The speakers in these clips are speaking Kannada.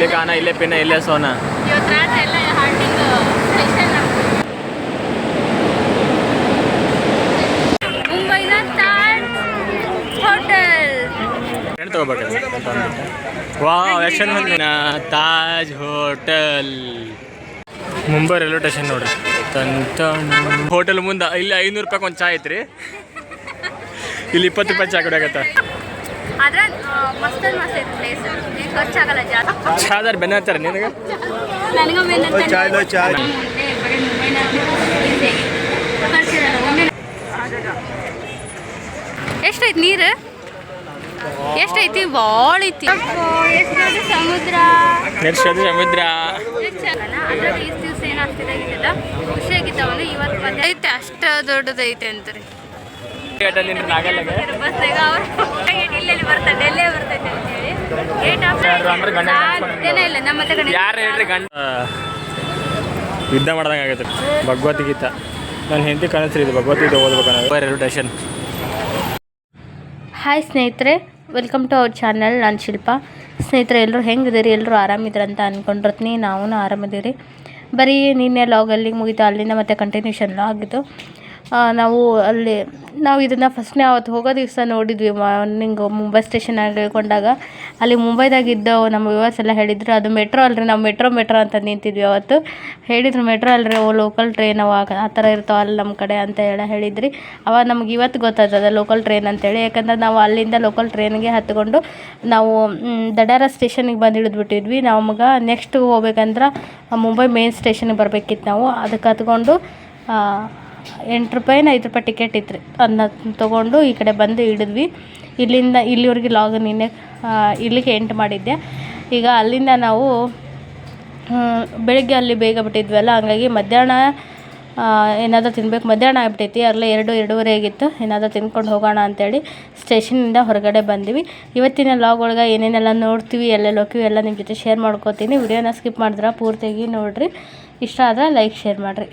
ಇಲ್ಲೇ ಕಾಣ ಇಲ್ಲೇ ಪಿನ್ನ ಇಲ್ಲೇ ಸೋನ. ಇವತ್ತು ರಾತ್ರಿ ಎಲ್ಲ ಹಾಲ್ಟಿಂಗ್ ಸ್ಟೇಷನ್ ಮುಂಬೈನ ತಾಜ್ ಹೋಟೆಲ್. ಫ್ರೆಂಡ್ ತಗೋಬೇಕು? ವಾ ಯಶನ್ ಮಂದಿನ Taj hotel. Mumbai railway station ನೋಡ್ರಿ. ತಂತ ಹೋಟೆಲ್ ಮುಂದೆ ಇಲ್ಲಿ ಐನೂರು ರೂಪಾಯಿ ಒಂದು ಚಾ ಐತ್ರಿ. ಇಲ್ಲಿ ಇಪ್ಪತ್ತು ರೂಪಾಯಿ ಚಾ ಕುಡಿಯಾಗತ್ತ ಆದ್ರೆ ಮಸ್ತ್ ಮಸ್ತ್ ಐತಿ ಪ್ಲೇಸ್ ಏನು ಖರ್ಚಾಗಲ್ಲ ಜಾಸ್ತಿ. ಚಾದರ್ ಬೆನ್ನ ಹಚ್ಚಾರ ನಿನಗೆ? ನನಗೊಮ್ಮೆ ಎಷ್ಟೈತಿ ನೀರು? ಎಷ್ಟೈತಿ ಭಾಳ ಐತಿ ಎಷ್ಟು ಸಮುದ್ರ. ನೆಕ್ಸ್ಟ್ ಅದು ಸಮುದ್ರ? ಅದ್ರಾಗ ಇಷ್ಟು ದಿವಸ ಖುಷಿಯಾಗಿದ್ದವನು ಇವತ್ತು ಐತೆ ಅಷ್ಟ ದೊಡ್ಡದೈತೆ ಅಂತ ನಾಗಲ್ಲಾಗ ಏಟ್ ಯಾರು ಗಂಡ ಹೇಳ್ರಿ ಯುದ್ಧ ಮಾಡ್ದಂಗೆ ಆಗತ್ತೆ. ಭಗವದ್ಗೀತ. ನಾನು ಹೆಂಡತಿ ಕನಸ್ರಿ ಇದು ಭಗವದ್ಗೀತೆ ಓದ್ಬೇಕು ಹಾಯ್ ಸ್ನೇಹಿತರೆ ವೆಲ್ಕಮ್ ಟು ಅವರ್ ಚಾನಲ್ ನಾನು ಶಿಲ್ಪ. ಸ್ನೇಹಿತರೆ ಎಲ್ಲರೂ ಹೆಂಗಿದ್ದೀರಿ? ಎಲ್ಲರೂ ಆರಾಮಿದ್ರೆ ಅಂತ ಅಂದ್ಕೊಂಡಿರ್ತೀನಿ ನಾವು ಆರಾಮಿದ್ದೀರಿ. ಬರೀ ನಿನ್ನೆ ಲಾಗ್ ಅಲ್ಲಿಗೆ ಮುಗಿತು ಅಲ್ಲಿಂದ ಮತ್ತೆ ಕಂಟಿನ್ಯೂಷನ್ ಲಾಗ್ ಇದು. ಆ, ನಾವು ಅಲ್ಲಿ ನಾವು ಇದನ್ನು ಫಸ್ಟ್ನೇ ಅವತ್ತು ಹೋಗೋ ದಿವಸ ನೋಡಿದ್ವಿ ಮಾರ್ನಿಂಗ್ ಮುಂಬೈ ಸ್ಟೇಷನ್ ಹೇಳ್ಕೊಂಡಾಗ. ಅಲ್ಲಿ ಮುಂಬೈದಾಗ ಇದ್ದ ನಮ್ಮ ವ್ಯೂವರ್ಸ್ ಎಲ್ಲ ಹೇಳಿದ್ರು, ಅದು ಮೆಟ್ರೋ ಅಲ್ರಿ, ನಾವು ಮೆಟ್ರೋ ಮೆಟ್ರೋ ಅಂತ ನಿಂತಿದ್ವಿ ಅವತ್ತು ಹೇಳಿದ್ರು ಮೆಟ್ರೋ ಅಲ್ರಿ, ಓ ಲೋಕಲ್ ಟ್ರೈನ್ ಅವ, ಆ ಥರ ಇರ್ತಾವ ಅಲ್ಲಿ ನಮ್ಮ ಕಡೆ ಅಂತ ಹೇಳಿ ಹೇಳಿದ್ರಿ. ಅವಾಗ ನಮ್ಗೆ ಇವತ್ತು ಗೊತ್ತಾಗ್ತದೆ ಲೋಕಲ್ ಟ್ರೈನ್ ಅಂತೇಳಿ ಯಾಕಂದ್ರೆ ನಾವು ಅಲ್ಲಿಂದ ಲೋಕಲ್ ಟ್ರೈನ್ಗೆ ಹತ್ಕೊಂಡು ನಾವು ದಡಾರ ಸ್ಟೇಷನಿಗೆ ಬಂದು ಇಳಿದ್ಬಿಟ್ಟಿದ್ವಿ ನಮ್ಗೆ ನೆಕ್ಸ್ಟ್ ಹೋಗ್ಬೇಕಂದ್ರೆ ಮುಂಬೈ ಮೇನ್ ಸ್ಟೇಷನ್ಗೆ ಬರಬೇಕಿತ್ತು ನಾವು. ಅದಕ್ಕೆ ಹತ್ಕೊಂಡು ಎಂಟು ರೂಪಾಯಿನ ಐದು ರೂಪಾಯಿ ಟಿಕೆಟ್ ಇತ್ತು ರೀ ಅದನ್ನ ತೊಗೊಂಡು ಈ ಕಡೆ ಬಂದು ಹಿಡಿದ್ವಿ. ಇಲ್ಲಿಂದ ಇಲ್ಲಿವರೆಗೆ ಲಾಗ್ ನಿನ್ನೆ ಇಲ್ಲಿಗೆ ಎಂಟು ಮಾಡಿದ್ದೆ. ಈಗ ಅಲ್ಲಿಂದ ನಾವು ಬೆಳಿಗ್ಗೆ ಅಲ್ಲಿ ಬೇಗ ಬಿಟ್ಟಿದ್ವಲ್ಲ, ಹಂಗಾಗಿ ಮಧ್ಯಾಹ್ನ ಏನಾದರೂ ತಿನ್ಬೇಕು. ಮಧ್ಯಾಹ್ನ ಆಗ್ಬಿಟ್ಟೈತಿ ಅಲ್ಲೇ ಎರಡು, ಎರಡೂವರೆ ಆಗಿತ್ತು. ಏನಾದರೂ ತಿನ್ಕೊಂಡು ಹೋಗೋಣ ಅಂತೇಳಿ ಸ್ಟೇಷನಿಂದ ಹೊರಗಡೆ ಬಂದ್ವಿ. ಇವತ್ತಿನ ಲಾಗ್ ಒಳಗೆ ಏನೇನೆಲ್ಲ ನೋಡ್ತೀವಿ, ಎಲ್ಲೆಲ್ಲಿ ಹೋಗ್ತೀವಿ, ಎಲ್ಲ ನಿಮ್ಮ ಜೊತೆ ಶೇರ್ ಮಾಡ್ಕೋತೀನಿ. ವಿಡಿಯೋನ ಸ್ಕಿಪ್ ಮಾಡಿದ್ರೆ ಪೂರ್ತಿಯಾಗಿ ನೋಡಿರಿ. ಇಷ್ಟ ಆದ್ರೆ ಲೈಕ್ ಶೇರ್ ಮಾಡಿರಿ.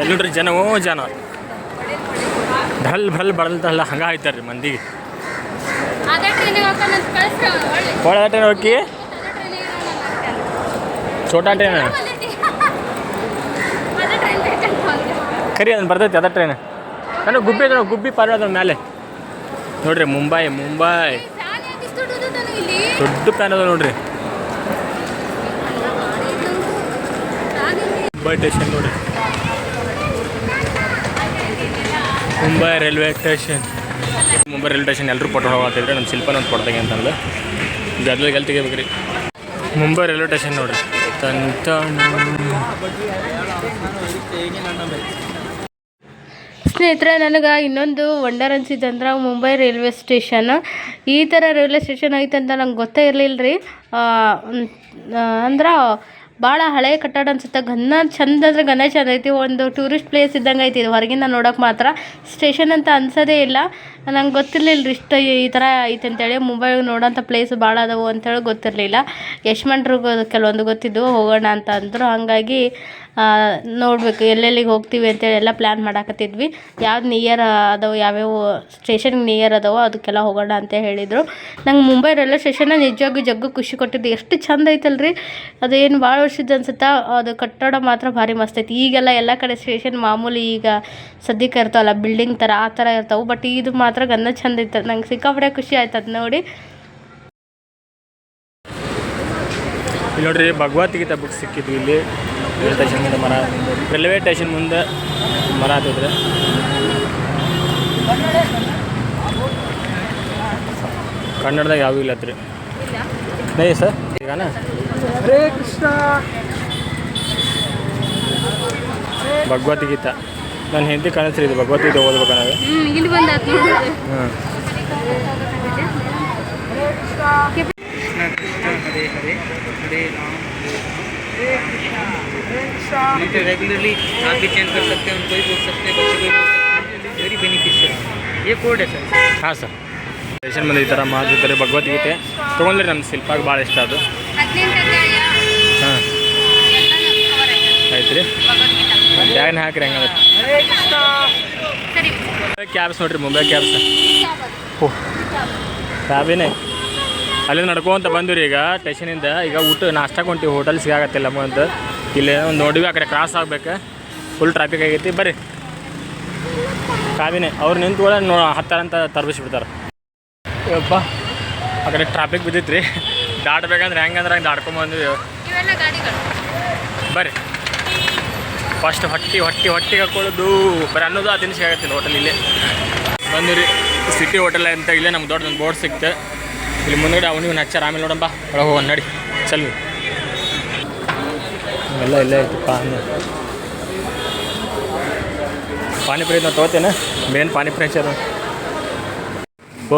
ಎಲ್ಲಿ ನೋಡ್ರಿ ಜನವೋ ಜನ. ಭಲ್ ಭಲ್ ಬಡಲ್ದಲ್ಲ ಹಂಗೆ ಆಯ್ತಾರ ರೀ ಮಂದಿಗೆ ಭಾಳ ಟ್ರೈನ್ ಹೋಗಿ ಛೋಟಾ ಟ್ರೈನ್ ಕರಿ ಅದನ್ನು ಬರ್ತೈತಿ ಅದ ಟ್ರೈನ್ ನಾನು ಗುಬ್ಬಿ ಅದ ಗುಬ್ಬಿ ಪಾರ ಅದ ಮೇಲೆ ನೋಡ್ರಿ ಮುಂಬೈ ಮುಂಬೈ. ದೊಡ್ಡ ಪ್ಯಾನ್ ಅದ ನೋಡ್ರಿ. ಮುಂಬೈ ಸ್ಟೇಷನ್ ನೋಡ್ರಿ. Mumbai railway station. Mumbai railway station ಎಲ್ಲರೂ ಫೋಟೋ ನಮ್ಮ ಶಿಲ್ಪನ ಒಂದು ಫೋಟೋ ಅಂತಂದು ಗದ್ಲಿಗೆ ಎಲ್ಲಿ ತೆಗಿಬೇಕ್ರಿ? ಮುಂಬೈ ರೈಲ್ವೆ ಸ್ಟೇಷನ್ ನೋಡ್ರಿ. ತಂತ ಸ್ನೇಹಿತರೆ, ನನಗೆ ಇನ್ನೊಂದು ವಂಡರ್ ಅನ್ಸಿದ್ದಂದ್ರೆ ಮುಂಬೈ ರೈಲ್ವೆ ಸ್ಟೇಷನ್. ಈ ಥರ ರೈಲ್ವೆ ಸ್ಟೇಷನ್ ಐತೆ ಅಂತ ನಂಗೆ ಗೊತ್ತೇ ಇರಲಿಲ್ಲ ರೀ ಅಂದ್ರೆ ಭಾಳ ಹಳೆ ಕಟ್ಟಡ ಅನ್ಸುತ್ತೆ. ಗನ್ನ ಚಂದ ಅಂದ್ರೆ ಘನ ಚಂದ ಐತಿ. ಒಂದು ಟೂರಿಸ್ಟ್ ಪ್ಲೇಸ್ ಇದ್ದಂಗೆ ಐತಿ. ಇದು ಹೊರಗಿಂದ ನೋಡೋಕೆ ಮಾತ್ರ. ಸ್ಟೇಷನ್ ಅಂತ ಅನ್ಸೋದೇ ಇಲ್ಲ. ನಂಗೆ ಗೊತ್ತಿರಲಿಲ್ಲ ರೀ ಇಷ್ಟು ಈ ಥರ ಐತೆ ಅಂತೇಳಿ. ಮುಂಬೈಗೆ ನೋಡೋಂಥ ಪ್ಲೇಸ್ ಭಾಳ ಅದಾವು ಅಂತೇಳಿ ಗೊತ್ತಿರಲಿಲ್ಲ. ಯಶ್ಮಂಟ್ರಿಗೆ ಕೆಲವೊಂದು ಗೊತ್ತಿದ್ದು ಹೋಗೋಣ ಅಂತ ಅಂದರು. ಹಾಗಾಗಿ ನೋಡಬೇಕು ಎಲ್ಲೆಲ್ಲಿಗೆ ಹೋಗ್ತೀವಿ ಅಂತೇಳಿ ಎಲ್ಲ ಪ್ಲ್ಯಾನ್ ಮಾಡಾಕತ್ತಿದ್ವಿ. ಯಾವ್ದು ನಿಯರ್ ಅದಾವೆ, ಯಾವ್ಯಾವ ಸ್ಟೇಷನ್ಗೆ ನಿಯರ್ ಅದಾವೋ ಅದಕ್ಕೆಲ್ಲ ಹೋಗೋಣ ಅಂತ ಹೇಳಿದರು. ನಂಗೆ ಮುಂಬೈ ರೈಲ್ವೆ ಸ್ಟೇಷನ್ನ ನಿಜವಾಗ್ಲೂ ಜಗ್ಗು ಖುಷಿ ಕೊಟ್ಟಿದ್ದು. ಎಷ್ಟು ಚಂದ ಐತಲ್ರಿ. ಅದೇನು ಭಾಳ ವರ್ಷದ ಅನ್ಸುತ್ತಾ, ಅದು ಕಟ್ಟಡ ಮಾತ್ರ ಭಾರಿ ಮಸ್ತ್ ಐತಿ. ಈಗೆಲ್ಲ ಎಲ್ಲ ಕಡೆ ಸ್ಟೇಷನ್ ಮಾಮೂಲಿ ಈಗ ಸದ್ಯಕ್ಕೆ ಇರ್ತಾವಲ್ಲ ಬಿಲ್ಡಿಂಗ್ ಥರ ಆ ಥರ ಇರ್ತಾವೆ. ಬಟ್ ಇದು ಮಾತ್ರ ಗಂಧ ಚಂದ ಇತ್ತು. ನಂಗೆ ಸಿಕ್ಕಾಪಟ್ಟೆ ಖುಷಿ ಆಯ್ತು ಅದು ನೋಡಿ. ಇಲ್ಲಿ ನೋಡ್ರಿ ಭಗವದ್ಗೀತಾ ಬುಕ್ ಸಿಕ್ಕಿದ್ವಿ ಇಲ್ಲಿ. ರೈಲ್ವೆ ಸ್ಟೇಷನ್ ಮುಂದೆ ಮರ ರೈಲ್ವೆ ಸ್ಟೇಷನ್ ಮುಂದೆ ಮರ ಹತ್ತಿದ್ರೆ ಕನ್ನಡದಾಗ ಯಾವ ಇಲ್ಲ ಹತ್ರಿ ನೈ ಸರ್ ಈಗನ? ಹರೇ ಭಗವದ್ಗೀತಾ. ನನ್ನ ಹೆಂಡತಿ ಕನಸ್ರಿ ಇದು ಭಗವದ್ಗೀತೆ ಓದ್ಬೇಕು ಅನ್ನೋದು ಹ್ಞೂ ಇಲ್ಲಿ ಬಂದಾತ್ ನೋಡಿ ಹ್ಞೂ हरे हरे हरे राम हरे राम नहीं तो रेगुलरली आप भी चेंज कर सकते हैं उनको भी बोल सकते हैं बच्चे को भी बोल सकते हैं वेरी बेनिफिशियल ये कोड है सर ಹಾಂ ಸರ್ ಸ್ಟೇಷನ್ ಮುಂದೆ ಈ ಥರ ಮಾಡಿರ್ತಾರೆ ಭಗವದ್ಗೀತೆ ತೊಗೊಂಡ್ರಿ ನಮ್ಮ ಶಿಲ್ಪಾಗೆ ಭಾಳ ಇಷ್ಟ ಅದು ಹದಿನೆಂಟು ಅಧ್ಯಾಯ ಹಾಂ ಎಲ್ಲಾನು cover ಐತೆ. ಆಯ್ತು ರೀ ಭಗವದ್ಗೀತಾ. ಬ್ಯಾಗ್ನ ಹಾಕ್ರಿ ಹಂಗ ಸರಿ. ಕ್ಯಾಬ್ಸ್ ನೋಡ್ರಿ ಮುಂಬೈ ಕ್ಯಾಬ್ಸ್. ಓ ಕ್ಯಾಬಿನೇ? ಅಲ್ಲಿ ನಡ್ಕೊಂತ ಬಂದ್ರಿ ಈಗ ಸ್ಟೇಷನಿಂದ ಈಗ ಊಟ ನಾಷ್ಟ ಹೊಂಟಿವಿ ಹೋಟೆಲ್ ಸಿಗಾಗತ್ತಿಲ್ಲ ಅಂತ ಇಲ್ಲಿ ಒಂದು ನೋಡಿವಿ ಆ ಕಡೆ ಕ್ರಾಸ್ ಆಗ್ಬೇಕು. ಫುಲ್ ಟ್ರಾಫಿಕ್ ಆಗೈತಿ. ಬರ್ರಿ. ಕಾವಿನೇ ಅವ್ರು ನಿಂತ್ಕೊಳ್ಳ ನೋ ಹತ್ತಾರಂತ ತರ್ಬಿಸ್ಬಿಡ್ತಾರೆ. ಯಪ್ಪ ಆ ಕಡೆ ಟ್ರಾಫಿಕ್ ಬಿದ್ದಿತ್ತು ರೀ ದಾಟ್ಬೇಕಂದ್ರೆ ಹೆಂಗಂದ್ರೆ ಹಂಗೆ ದಾಟ್ಕೊಂಬಂದ್ವಿ ಬರ್ರಿ. ಫಸ್ಟ್ ಹೊಟ್ಟಿ ಹೊಟ್ಟಿ, ಹೊಟ್ಟಿಗೆ ಹಾಕೊಳ್ಳೋದು ಬರೀ ಅನ್ನೋದು ಆ ದಿನಸಿ ಹೇಳ್ತೀನಿ ಹೋಟೆಲ್ ಇಲ್ಲೇ. ಬಂದಿರಿ ಸಿಟಿ ಹೋಟೆಲ್ ಅಂತ ಇಲ್ಲೇ ನಮ್ಗೆ ದೊಡ್ಡದೊಂದು ಬೋರ್ಡ್ ಸಿಕ್ತೆ. ಇಲ್ಲಿ ಮುಂದ್ಗಡೆ ಅವನಿಗೆ ಹಚ್ಚಾರ, ಆಮೇಲೆ ನೋಡಂಬ ಒಳಗೆ ಹೋಗೋಣ, ನಡಿ. ಚಲ್ವಿ ಎಲ್ಲ ಇಲ್ಲೇ ಐತಿ ಪಾನಿ ಪಾನಿಪುರಿ ನಾವು ತೊಗೋತೇನೆ ಮೇನ್ ಪಾನಿಪುರಿ ಹಚ್ಚಾರ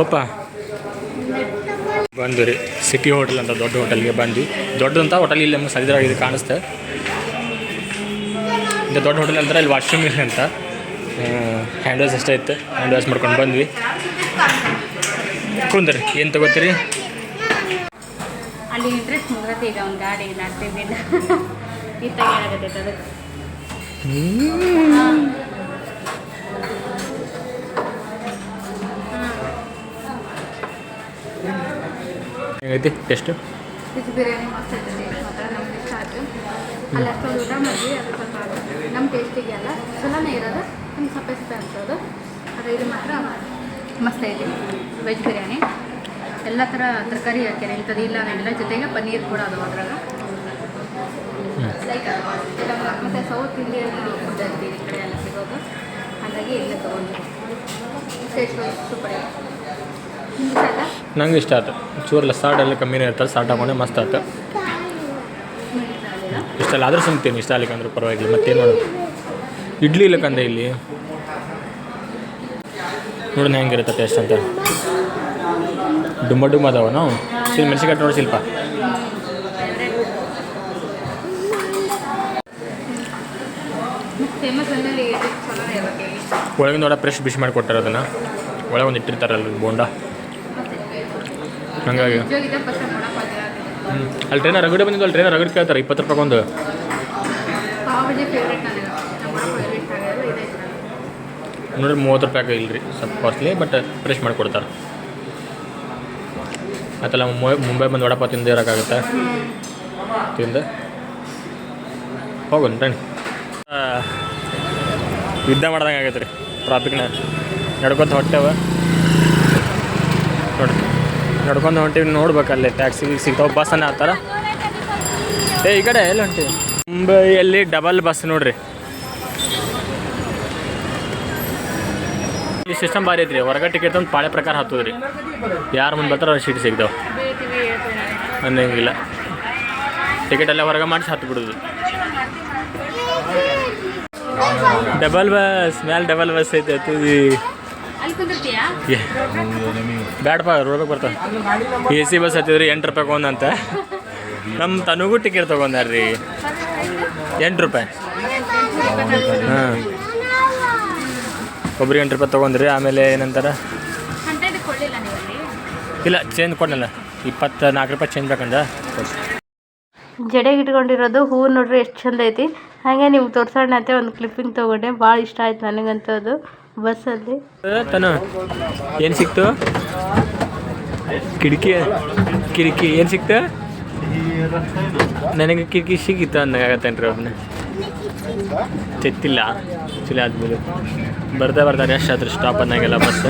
ಓಪ ಬಂದು ರೀ ಸಿಟಿ ಹೋಟೆಲ್ ಅಂತ ದೊಡ್ಡ ಹೋಟೆಲ್ಗೆ ಬಂದು ದೊಡ್ಡದಂತ ಹೋಟೆಲ್ ಇಲ್ಲಿ ನಮ್ಗೆ ಸರಿದ್ರಾಗ ಇದು ಕಾಣಿಸ್ತೆ. ಇದು ದೊಡ್ಡ ಹೋಟೆಲ್ ಅಂದ್ರೆ ಇಲ್ಲಿ ವಾಶ್ರೂಮ್ ಇದೆ ಅಂತ. ಹ್ಯಾಂಡ್ ವಾಶ್ ಅಷ್ಟೇ ಇತ್ತು. ಹ್ಯಾಂಡ್ ವಾಶ್ ಮಾಡ್ಕೊಂಡು ಬಂದ್ವಿ. ಕುಂದ್ರಿ ಏನು ತಗೋತೀರಿ? ಅಲ್ಲಿ ಇಂಟ್ರೆಸ್ಟ್ ಈಗ ಒಂದು ಗಾಡಿ ನಡ್ತಿದ್ದಿಲ್ಲ. ಇತ್ತಾಗ ಏನಾಗತ್ತೈತೆ ಅದಕ್ಕೆ ಹೆಂಗೈತಿ ಟೆಸ್ಟ್ ಫಿಶ್ ಬಿರಿಯಾನಿ ಮಸ್ತ್ ಐತೆ ಅಲ್ಲಿ ಊಟ ಮಾಡಿದ್ವಿ ಅದು ಸ್ವಲ್ಪ ನಮ್ಮ ಟೇಸ್ಟಿಗೆ ಅಲ್ಲ, ಚಲೋನೇ ಇರೋದು ನಮ್ಗೆ ಸಪ್ಪೆ ಸಪ್ಪೆ ಅನ್ಸೋದು. ಆದರೆ ಇದು ಮಾತ್ರ ಮಸ್ತ್ ಐತಿ ವೆಜ್ ಬಿರಿಯಾನಿ ಎಲ್ಲ ಥರ ತರಕಾರಿ ಹಾಕ್ಯಾರ. ಇಂಥದ್ದು ಇಲ್ಲ ಎಲ್ಲ ಜೊತೆಗೆ ಪನ್ನೀರ್ ಕೂಡ ಅದು ಅದ್ರಾಗ. ಲೈಕ್ ಮತ್ತು ಸೌತ್ ಇಂಡಿಯನ್ ಫುಡ್ ಅಂತೀವಿ ಈ ಕಡೆ ಎಲ್ಲ ಸಿಗೋದು. ಹಾಗಾಗಿ ಎಲ್ಲ ತೊಗೊಂಡು ಸೂಪರ್ ನಂಗೆ ಇಷ್ಟ ಆಯ್ತು. ಚೂರಲ್ಲ ಸಾಡೆಲ್ಲ ಕಮ್ಮಿನೇ ಇರ್ತದೆ. ಸಾಟ್ ಹಾಕೊಂಡೆ ಮಸ್ತ್ ಆಯ್ತು. ಇಷ್ಟ ಆದರೂ ಸಂಗ್ತೀನಿ ಇಷ್ಟ ಆಗ್ಲಿಕ್ಕಂದ್ರೆ ಪರವಾಗಿಲ್ಲ. ಮತ್ತೇನು ಮಾಡೋದು? ಇಡ್ಲಿ ಇಲ್ಲಕ್ಕಂದೆ ಇಲ್ಲಿ. ನೋಡೋಣ ಹೆಂಗಿರುತ್ತೆ ಟೇಸ್ಟ್ ಅಂತ. ಡುಮ್ಮ ಡುಮ್ಮ ಅದಾವ ನಾವು? ಸಿಲ್ ಮೆಣಸಿನ್ಕಾಯಿ ನೋಡಿ ಶಿಲ್ಪ. ಇಲ್ಲಿ. ಒಳಗಿಂದ ನೋಡ ಫ್ರೆಶ್ ಬಿಸಿ ಮಾಡಿ ಕೊಟ್ಟಾರೆ ಅದನ್ನು. ಒಳಗೆ ಒಂದು ಇಟ್ಟಿರ್ತಾರಲ್ಲ ಬೋಂಡ. ಹಂಗಾಗಿ ನಿಜವಾಗಿದೆ ಫಸ್ಟ್ ನೋಡಪ್ಪ ಹ್ಞೂ ಅಲ್ಲಿ ಟ್ರೈನರ್ ರಗಡೆ ಬಂದಿದ್ದು ಅಲ್ಲಿ ಟ್ರೈನರ್ ರಗಡೆ ಕೇಳ್ತಾರೆ ಇಪ್ಪತ್ತು ರೂಪಾಯಿ ಒಂದು. ನೋಡಿರಿ ಮೂವತ್ತು ರೂಪಾಯಿ ಇಲ್ರಿ ಸ್ವಲ್ಪ ಕಾಸ್ಟ್ಲಿ ಬಟ್ ಫ್ರೆಶ್ ಮಾಡಿ ಕೊಡ್ತಾರೆ ಆಯ್ತಲ್ಲ ಮುಂಬೈ ಮುಂಬೈ ಬಂದು ವಡಪ್ಪ ತಿಂದು ಇರೋಕ್ಕಾಗುತ್ತೆ? ತಿಂದು? ಹೋಗೋಣ ಟ್ರೈನ್ ಯುದ್ಧ ಮಾಡ್ದಂಗೆ ಆಗೈತೆ ರೀ ಟ್ರಾಫಿಕ್ನ ನಡ್ಕೊತ ಹೊಟ್ಟೆವ. ನೋಡಿ ನಡ್ಕೊಂಡು ಹೊಂಟಿವಿ, ನೋಡ್ಬೇಕು ಅಲ್ಲಿ ಟ್ಯಾಕ್ಸಿ ಸಿಗ್ತಾವೆ ಬಸ್ ಅನ್ನ ಆತರ. ಏ, ಈ ಕಡೆ ಎಲ್ಲಿ ಹೊಂಟಿವಿ? ಮುಂಬೈಯಲ್ಲಿ ಡಬಲ್ ಬಸ್ ನೋಡ್ರಿ. ಈ ಸಿಸ್ಟಮ್ ಭಾರಿ ಐತ್ರಿ ಹೊರಗೆ ಟಿಕೆಟ್ ಒಂದು ಪಾಳೆ ಪ್ರಕಾರ ಹತ್ತದ್ರಿ. ಯಾರು ಮುಂದೆ ಬರ್ತಾರೋ ಸೀಟ್ ಸಿಗ್ತಾವೆ. ಅನ್ನಂಗಿಲ್ಲ. ಟಿಕೆಟ್ ಎಲ್ಲ ಹೊರಗೆ ಮಾಡಿಸಿ ಹತ್ತು ಬಿಡುದು. ಡಬಲ್ ಬಸ್ ಮ್ಯಾಲೆ ಡಬಲ್ ಬಸ್ ಐತೆ ಬ್ಯಾಡಪ್ಪ ರೋಡಕ್ಕೆ ಬರ್ತಾವೆ ಎ ಸಿ ಬಸ್ ಹತ್ತಿದ್ರಿ ಎಂಟು ರೂಪಾಯಿ ಒಂದಂತ ನಮ್ಮ ತನಗೂ ಟಿಕೆಟ್ ತೊಗೊಂಡಾರ್ರಿ. ಎಂಟು ರೂಪಾಯಿ. ಹಾಂ. ಒಬ್ರಿಗೆ ಎಂಟು ರೂಪಾಯಿ ತೊಗೊಂಡ್ರಿ ಆಮೇಲೆ ಏನಂತಾರೆ? ಇಲ್ಲ ಚೇಂಜ್ ಕೊಡಲ್ಲ ಇಪ್ಪತ್ತ ನಾಲ್ಕು ರೂಪಾಯಿ ಚೇಂಜ್ ಬೇಕಂದ ಜಡೆಗೆ ಇಟ್ಕೊಂಡಿರೋದು ಹೂವು ನೋಡ್ರಿ ಎಷ್ಟು ಚಂದ ಐತಿ. ಹಾಗೆ ನೀವು ತೋರ್ಸೋಣ ಅಂತ ಒಂದು ಕ್ಲಿಪ್ಪಿಂಗ್ ತೊಗೊಂಡೆ ಭಾಳ ಇಷ್ಟ ಆಯ್ತು ನನಗಂತೂ ಅದು ಬಸ್ಸಲ್ಲಿ. ತನು, ಏನು ಸಿಕ್ತು? ಕಿಟಕಿ ಕಿಟಕಿ, ಏನು ಸಿಕ್ತು? ನನಗೆ ಕಿಟಕಿ ಸಿಕ್ಕಿತ್ತು ಅಂದಂಗಾಗತ್ತೇನ್ರಿ ಒಬ್ಬನ ಚೆತ್ತಿಲ್ಲ ಚಲೋ ಆದ್ಮೇಲೆ. ಬರ್ತಾ ಬರ್ತಾರೆ ಎಷ್ಟು ಆದ್ರು ಸ್ಟಾಪ್ ಅಂದಂಗೆಲ್ಲ ಬಸ್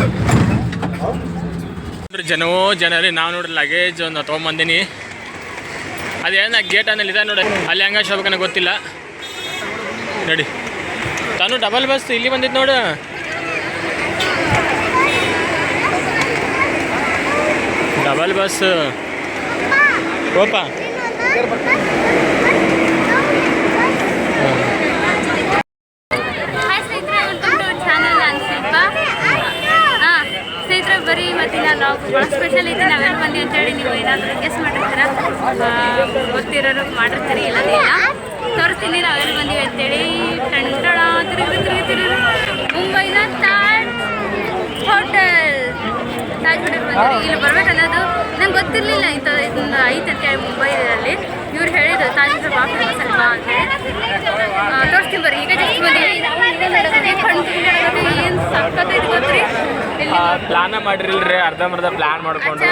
ಜನವೋ ಜನರಿ ನಾವು ನೋಡ್ರಿ ಲಗೇಜ್ ಒಂದು ತೊಗೊಂಬಂದಿನಿ. ಅದೇನ ಗೇಟ್ ಅನ್ನಲ್ಲಿ ಇದೆ ನೋಡಿ ಅಲ್ಲಿ ಹಂಗ ಶೋಭಕನ ಗೊತ್ತಿಲ್ಲ. ನೋಡಿ. ತಾನು ಡಬಲ್ ಬಸ್ ಇಲ್ಲಿ ಬಂದಿತ್ತು ನೋಡು. ಡಬಲ್ ಬಸ್ ಓಪಾ ಹಾಯ್ ಸ್ನೇಹಿತರೆ ಬರೀ ಇವತ್ತಿನ ನಾವು ಭಾಳ ಸ್ಪೆಷಲ್ ಐತಿ ನಾವೆಲ್ಲ ಬಂದಿ ಅಂತೇಳಿ ನೀವು ಏನಾದರೂ ಗೆಸ್ ಮಾಡಿರ್ತೀರ? ಗೊತ್ತಿರೋರು ಮಾಡಿರ್ತೀರಿ ಇಲ್ಲ. ತೋರಿಸ್ತೀನಿ ನಾವೆಲ್ಲ ಬಂದೀವಿ ಅಂತೇಳಿ ಟಂಟಣ ತಿರುಗಿ ತಿರುಗಿ ತಿರುಗಿ. ಮುಂಬೈನ ತಾಟ್ ಹೋಟೆಲ್. ತಾಜ್ ಬಂದರೆ ಇಲ್ಲಿ ಬರ್ಬೇಕನ್ನೋದು ನಂಗೆ ಗೊತ್ತಿರಲಿಲ್ಲ ಇಂಥ ಇದನ್ನ ಐತೆ ಅಂತೇಳಿ ಮುಂಬೈನಲ್ಲಿ. ಇವ್ರು ಹೇಳಿದ್ರು ತಾಜ್ ಬಾ ಫೇಮಸ್ ಅಲ್ವಾ ಅಂತೇಳಿ ಆ, ತೋರಿಸ್ತೀನಿ ಬರ್ರಿ. ಈಗ ಜಸ್ಟ್ ಬಂದಿವಿ ಏನು ಸಕ್ಕತ್ತೈತೆ ಗೊತ್ತಿರಿ? ಪ್ಲಾನ ಮಾಡಿರಿಲ್ರಿ ಅರ್ಧಂಬರ್ಧ ಪ್ಲಾನ್ ಮಾಡ್ಕೊಂಡು.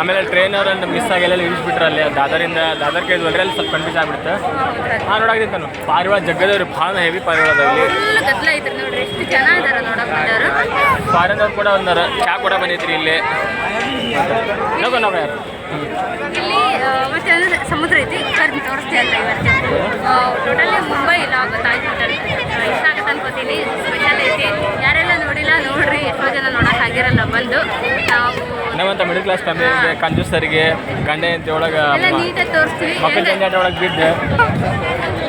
ಆಮೇಲೆ ಟ್ರೈನ್ ಅವ್ರನ್ನ ಮಿಸ್ ಆಗಿಲ್ಲ ಬಿಟ್ರೆ ಅಲ್ಲಿ ದಾದರಿಂದ ದಾದರ್ಗೆ ಇದ್ವಲ್ರಿ ಅಲ್ಲಿ ಸ್ವಲ್ಪ ಕನ್ಫ್ಯೂಸ್ ಆಗ್ಬಿಡುತ್ತೆ. ಹಾ ನೋಡಾಗಿದ್ದೆ ನಾನು ಪಾರಿವಾಳ ಜಗ್ಗದವ್ರಿ ಭಾಳ ಹೆವಿ ಪಾರಿವಾಳ ಫಾರಿನ್ ಅವ್ರು ಕೂಡ ಒಂದಾರ ಚಾ ಕೂಡ ಬಂದೈತ್ರಿ ಇಲ್ಲಿ. ನೋಗ ನೋಗ ಯಾರು? ಇಲ್ಲಿ ಮತ್ತೆ ಅಂದ್ರೆ ಸಮುದ್ರ ಐತಿ ಕರ್ದು ತೋರಿಸ್ತೀವಿ ಅಂತ ಇವತ್ತು. ಟೋಟಲಿ ಮುಂಬೈ ಇಲ್ಲ ಹೋಟೆಲ್ ಇಷ್ಟ ಆಗುತ್ತೆ ಅನ್ಕೋತೀನಿ. ಸ್ಪೆಷಲ್ ಐತಿ. ಯಾರೆಲ್ಲ ನೋಡಿಲ್ಲ ನೋಡ್ರಿ. ಎಷ್ಟೋ ಜನ ನೋಡಕ್ ಆಗಿರಲ್ಲ ಬಂದು. ನಾವು ನಮ್ಮಂತ ಮಿಡಲ್ ಕ್ಲಾಸ್ ಫ್ಯಾಮಿಲಿಗೆ ಕಂಜೂಸರಿಗೆ ಗಂಡ ಅಂತ ಒಳಗೆ ನೀಟಾಗಿ ತೋರಿಸ್ತೀವಿ. ಒಳಗೆ ಬಿದ್ದು.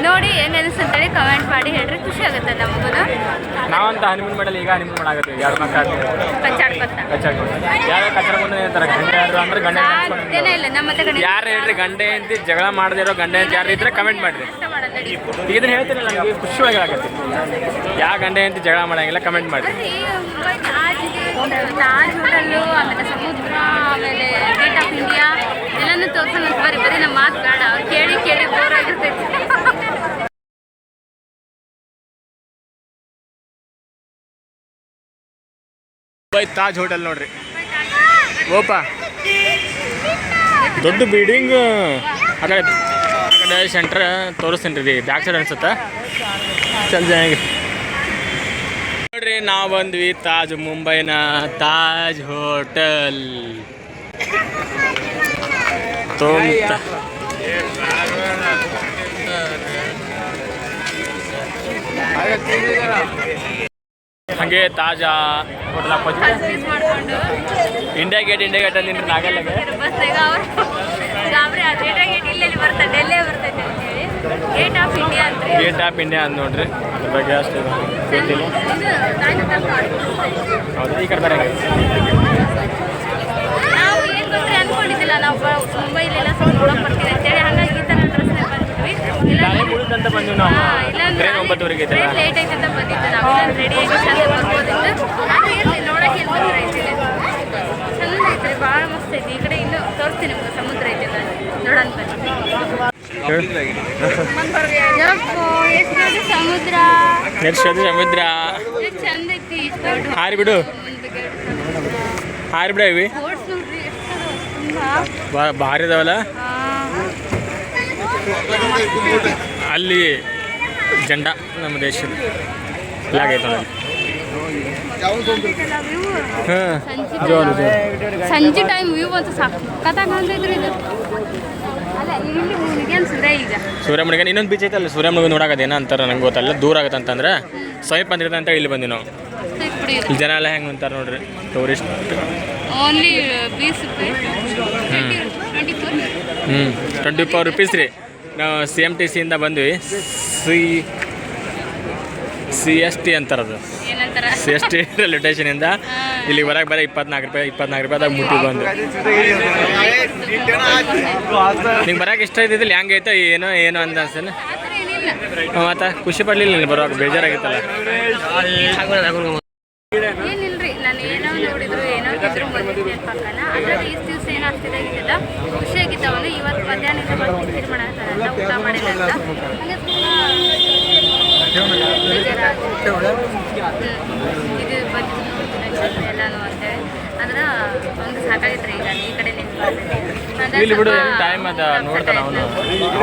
ನೋಡಿ ಹೆಂಗ ಹೇಳಿ ಕಮೆಂಟ್ ಮಾಡಿ ಹೇಳ್ರಿ. ಖುಷಿ ಆಗುತ್ತೆ ನಮಗೂ ನಾವಂತ ಹನಿಮೂನ್ ಮಾಡಲ್ಲ ಈಗ ಹನಿಮೂನ್ ಮಾಡಾಕತ್ತೀವಿ. ಯಾರು ಮಕ್ಕಳು ಕಚ್ಚಾಡ್ಕೊತ. ಕಚ್ಚಾಡ್ಕೊಂಡು ಯಾರು ಕಚ್ಚಡ ಮುಂದೆ ನಿಂತಾರೆ ಗಂಡ ಯಾರು ಅಂದ್ರೆ ಗಂಡ ಸಾಧ್ಯನೇ ಇಲ್ಲ ನಮ್ಮ ಕಡೆ ಯಾರು ಹೇಳ್ರಿ ಗಂಡ ಹೆಂಡತಿ ಜಗಳ ಮಾಡದಿರೋ ಗಂಡ ಹೆಂಡತಿ ಯಾರು ಇದ್ರೆ ಕಮೆಂಟ್ ಮಾಡ್ರಿ. ಇದನ್ನ ಹೇಳ್ತೀನಿ ನನಗೆ ಖುಷಿಯಾಗಿ ಆಗತ್ತೆ ಯಾವ ಗಂಡ ಅಂತ ಜಗಳ ಮಾಡಂಗಿಲ್ಲ ಕಮೆಂಟ್ ಮಾಡಿ ತಾಜ್ ಹೋಟೆಲ್ಲು ಆಮೇಲೆ ಸಮುದ್ರ ಆಮೇಲೆ ಗೇಟ್ ಆಫ್ ಇಂಡಿಯಾ ಎಲ್ಲನೂ ತೋರ್ಸೋಣ ಬರೀ ಬರೀ ನಮ್ಮ ಮಾತು ಬೇಡ. ಕೇಳಿ ಕೇಳಿ ಬೋರ್ ಆಗಿರ್ತೈತಿ. ಮುಂಬೈ ತಾಜ್ ಹೋಟೆಲ್ ನೋಡ್ರಿ. ಓಪ. ದೊಡ್ಡ ಬಿಲ್ಡಿಂಗ್. ಆ ಕಡೆ ಆ ಕಡೆ ಸೆಂಟ್ರ್ ತೋರಿಸ್ತೀನಿ ರೀ ಬ್ಯಾಕ್ ಸೈಡ್ ಅನ್ಸುತ್ತೆ? ಚಂದ ಚೆನ್ನಾಗಿ. ನೋಡ್ರಿ ನಾವು ಬಂದ್ವಿ ತಾಜ್ ಮುಂಬೈನ ತಾಜ್ ಹೋಟೆಲ್. ತೋಂತ. ಹಾಗೆ ತಾಜಾ ಇಂಡಿಯಾ ಗೇಟ್ ಇಂಡಿಯಾ ಗೇಟ್ ಅಲ್ಲಿ ಆದ್ರೆ ಗೇಟ್ ಆಫ್ ಇಂಡಿಯಾ ಅಂತ ಗೇಟ್ ಆಫ್ ಇಂಡಿಯಾ ಅಂತ ನೋಡ್ರಿ. ಬಗ್ಗೆ ಅಷ್ಟು ಹೌದು ಈ ಕಡೆ ಬರ ನಾವು ಏನು ಅನ್ಕೊಂಡಿದ್ದಿಲ್ಲ ನಾವು ಮುಂಬೈಲೆಲ್ಲ ಸ್ವಲ್ಪ ನೋಡಕ್ ಬರ್ತೀವಿ ಅಂತೇಳಿ ಹಾಗಾಗಿ ಈ ಥರ ಡ್ರೆಸ್ ಬಂದ್ಬಿಟ್ವಿ ಇಲ್ಲ ನಾಳೆ ಮುಳುದಂತ ಬಂದ್ವಿ ನಾವು ಟ್ರೈನ್ ಒಂಬತ್ತುವರೆಗೆ ಐತಲ್ಲ? ಲೇಟ್ ಐತೆ ಅಂತ ಬಂದಿದ್ದು ನಾವು. ರೆಡಿ ಆಗಿ ಚಂದ ಬರ್ಬೋದಿತ್ತು ಆದ್ರೆ ಇರ್ಲಿ ನೋಡಕ್ಕೆ ಏನು ಬರ್ತಾರೆ ಐತಿ ಚಂದ ಐತ್ರಿ ಭಾಳ ಮಸ್ತ್ ಐತಿ. ಈ ಕಡೆ ಇನ್ನು ತೋರಿಸ್ತೀನಿ ನಿಮ್ಗೆ ಸಮುದ್ರ ಐತಿ ನೋಡೋಣ ಬನ್ನಿ. ಯಪ್ಪೋ, ಎಷ್ಟ್ ಸಮುದ್ರ. ಸಮುದ್ರ? ಚಂದ ಐತಿ ಹಾರಿ ಬಿಡು. ಹಾರಿ ಬಿಡ ಇವಿ ಭಾರಿ ಇದಾವಲ್ಲ ಅಲ್ಲಿ ಜಂಡ ನಮ್ಮ ದೇಶದ ಐತೆ ನೋಡಿ. ಸಂಜೆ ಟೈಮ್ ವ್ಯೂ ಅಂತ ಸಾಕು. ಕಥಾಗ ಅಂದಿದ್ರಿ ಇದು. ಅಲ್ಲ ಇಲ್ಲಿ ಮುಗಿಯನ್ ಸುರೇ ಇನ್ನೊಂದು ಬೀಚ್ ಐತಲ್ಲ ಸೂರ್ಯಮುಡಿಗೆ ನೋಡೋದು ಏನೋ ಅಂತಾರೆ ನಂಗೆ ಗೊತ್ತಲ್ಲ ದೂರ ಆಗುತ್ತೆ ಅಂತಂದ್ರೆ ಸಮೀಪ ಬಂದಿರುತ್ತೆ ಅಂತ ಇಲ್ಲಿ ಬಂದಿ ನಾವು. ಜನ ಎಲ್ಲ ಹೆಂಗೆ ಅಂತಾರೆ ನೋಡ್ರಿ ಟೂರಿಸ್ಟ್ ಓನ್ಲಿ ಹ್ಞೂ ಟ್ವೆಂಟಿ ಫೋರ್ ರುಪೀಸ್ ರೀ. ನಾವು ಸಿ ಎಂ ಟಿ ಸಿಯಿಂದ ಬಂದ್ವಿ. ಸಿ ಸಿ ಎಸ್ ಟಿ ಅಂತಾರದು. ಸಿ ಎಸ್ ಟಿ ರೈಲ್ವೆ ಸ್ಟೇಷನಿಂದ ಇಲ್ಲಿ ಹೊರಗೆ ಬರೀ ಇಪ್ಪತ್ನಾಲ್ಕು ರೂಪಾಯಿ ಇಪ್ಪತ್ನಾಲ್ಕು ರೂಪಾಯಿದಾಗ ಮುಟ್ಟಿ ಬಂದು. ನಿಂಗೆ ಬರೋಕೆ ಇಷ್ಟ ಇದ್ದಿದ್ದಿಲ್ಲ ಹೆಂಗೆ ಐತೋ ಏನೋ ಏನೋ ಅಂತ ಅನ್ಸೇನೆ? ಮತ್ತೆ ಖುಷಿ ಪಡಲಿಲ್ಲ ನೀನು ಬರೋಕೆ ಬೇಜಾರಾಗಿತ್ತಲ್ಲ? ಇದ್ರು ಬಂದಿದ್ದೆ ಪಕ್ಕನ. ಅದ್ರಲ್ಲಿ ಇಷ್ಟು ದಿವಸ ಏನೋ ಅಷ್ಟಿದಾಗಿದ್ದಿಲ್ಲ ಖುಷಿಯಾಗಿತ್ತು ಅವನು ಇವತ್ತು ಮಧ್ಯಾಹ್ನದಿಂದ ಬಂದು ಬಿಸಿಲು ಮಾಡ್ತಾರಲ್ಲ ಊಟ ಮಾಡಿಲ್ಲ ಅಂತ. ಹಂಗೆ. ಇದು ಬಂದಿದ್ದು ಎಲ್ಲಾನು ಅಂತೇಳಿ ಆದ್ರೆ ಒಂದು ಸಾಕಾಗಿತ್ತು ಈಗ ಈ ಕಡೆ ನಿಂತು ಇಲ್ಲಿ ಬಿಡು ಏನು ಟೈಮ್ ಅದ ನೋಡ್ತಾನೆ ಅವನು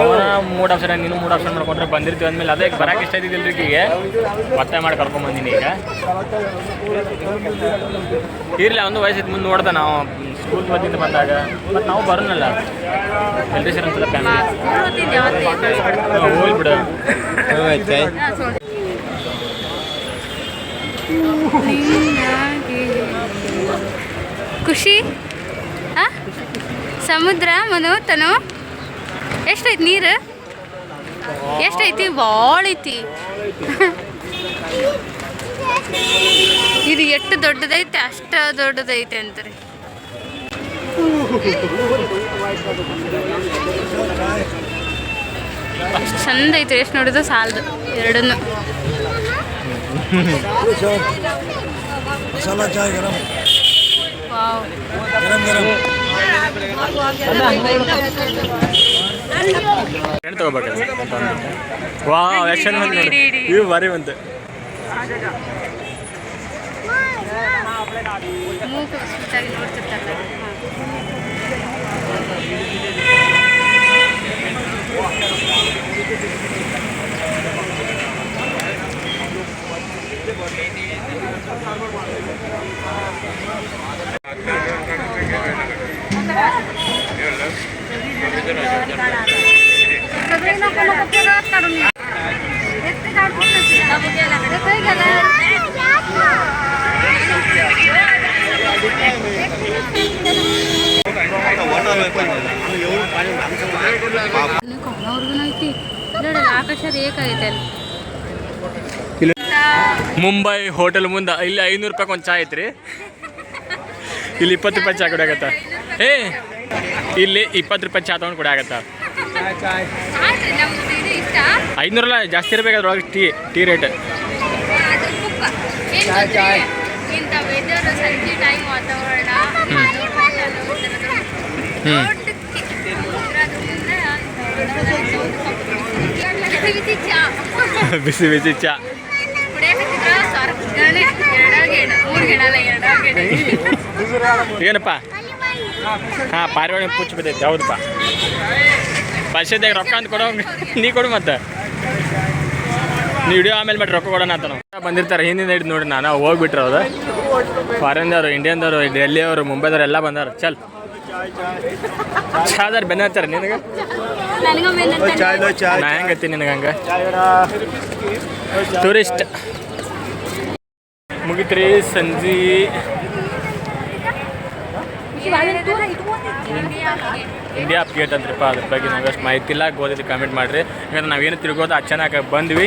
ಅವನ ಮೂಡ್ ಆಪ್ಷನ್ ನೀನು ಮೂಡ್ ಆಪ್ಷನ್ ಮಾಡ್ಕೊಂಡ್ರೆ ಬಂದಿರ್ತೀವಿ ಅಂದಮೇಲೆ ಅದೇ ಬರಕ್ಕೆ ಇಷ್ಟ ಇದ್ದಿದ್ದಿಲ್ಲ ಈಗ ಮತ್ತೆ ಮಾಡಿ ಕರ್ಕೊಂಬಂದಿನಿ ಈಗ. ಇರಲಿ ಅವನು ವಯಸ್ಸಿದ್ದು ಮುಂದೆ ನೋಡ್ತಾನ ನಾವು. ಸ್ಕೂಲ್ ಬಂದಿದ್ದು ಬಂದಾಗ. ಮತ್ತು ನಾವು ಬರೋನಲ್ಲ. ಎಲ್ರಿ ಸರ್ ಅನ್ಸಲ್ಲ ಫ್ಯಾಮಿಲಿ ಹೋಗ್ಲಿ ಬಿಡು. ಖುಷಿ? ಸಮುದ್ರ ಮನೋತನು. ಎಷ್ಟೈತಿ ನೀರು? ಎಷ್ಟೈತಿ? ಭಾಳ ಐತಿ ಇದು ಎಷ್ಟು ದೊಡ್ಡದೈತೆ ಅಷ್ಟ ದೊಡ್ಡದೈತೆ ಅಂತರಿ. ಎಷ್ಟು ಚಂದ ಐತೆ ಎಷ್ಟು ನೋಡಿದ್ರು ಸಾಲದು. ಎರಡನ್ನು. ವಾವ್. ಏನು ತಗೋಬೇಕು ವಾ ಆಕ್ಷನ್ ಬಂದು ನೋಡಿ ಮುಂಬೈ ಹೋಟೆಲ್ ಮುಂದೆ ಇಲ್ಲಿ ಐನೂರು ರೂಪಾಯಿ ಒಂದು ಚಾ ಐತ್ರಿ. ಇಲ್ಲಿ ಇಪ್ಪತ್ತು ರೂಪಾಯಿ ಚಾ ಕೊಡಾಗತ್ತ ಏ ಇಲ್ಲಿ ಇಪ್ಪತ್ತು ರೂಪಾಯಿ ಚಾ ತಗೊಂಡು ಕೊಡಾಗತ್ತ ಇಷ್ಟ. ಐನೂರಲ್ಲ ಜಾಸ್ತಿ ಇರಬೇಕು ಅದ್ರೊಳಗೆ ಟೀ ಟೀ ರೇಟ್. ಹ್ಞೂ ಬಿಸಿ ಬಿಸಿ ಚಾ ಏನಪ್ಪ ಹಾಂ, ಪಾರಿವಾಳ ಪುಚ್ಚ ಬಿದ್ದೈತೆ. ಹೌದಪ್ಪ. ಪೈಸೆದಾಗ ರೊಕ್ಕ ಅಂತ ಕೊಡೋ ನೀ ಕೊಡು ಮತ್ತೆ. ನೀ ವಿಡಿಯೋ ಆಮೇಲೆ ಮಾಡಿ ರೊಕ್ಕ ಕೊಡೋಣ ಅಂತ ನಾವು. ಬಂದಿರ್ತಾರೆ, ಹಿಂದಿನ ಹಿಡಿದು ನೋಡಿ ನಾನು ಹೋಗ್ಬಿಟ್ರೆ ಅದು ಫಾರಿನ್ದವರು, ಇಂಡಿಯನ್ದವರು, ಡೆಲ್ಲಿಯವರು, ಮುಂಬೈದವ್ರು ಎಲ್ಲ ಬಂದಾರ ಚಲ್. ಚಾದರ್ ಬೆನ್ನ ಹತ್ತಾರ ನಿನಗೆ? ನಾ ಹೆಂಗತ್ತಿ ನಿನಗೆ ಹಂಗೆ? ಟೂರಿಸ್ಟ್. ಮುಗಿತ್ರಿ, ಸಂಜೆ. ಇಂಡಿಯಾ ಗೇಟ್ ಅಂತ್ರಪ್ಪ ಅದ್ರ ಬಗ್ಗೆ ನಮ್ಗೆ ಅಷ್ಟು ಮಾಹಿತಿ ಇಲ್ಲ. ಗೊತ್ತಿದ್ದು ಕಮೆಂಟ್ ಮಾಡಿರಿ. ಯಾಕಂದ್ರೆ ನಾವೇನು ತಿರ್ಗೋದು ಚೆನ್ನಾಗಿ ಬಂದ್ವಿ.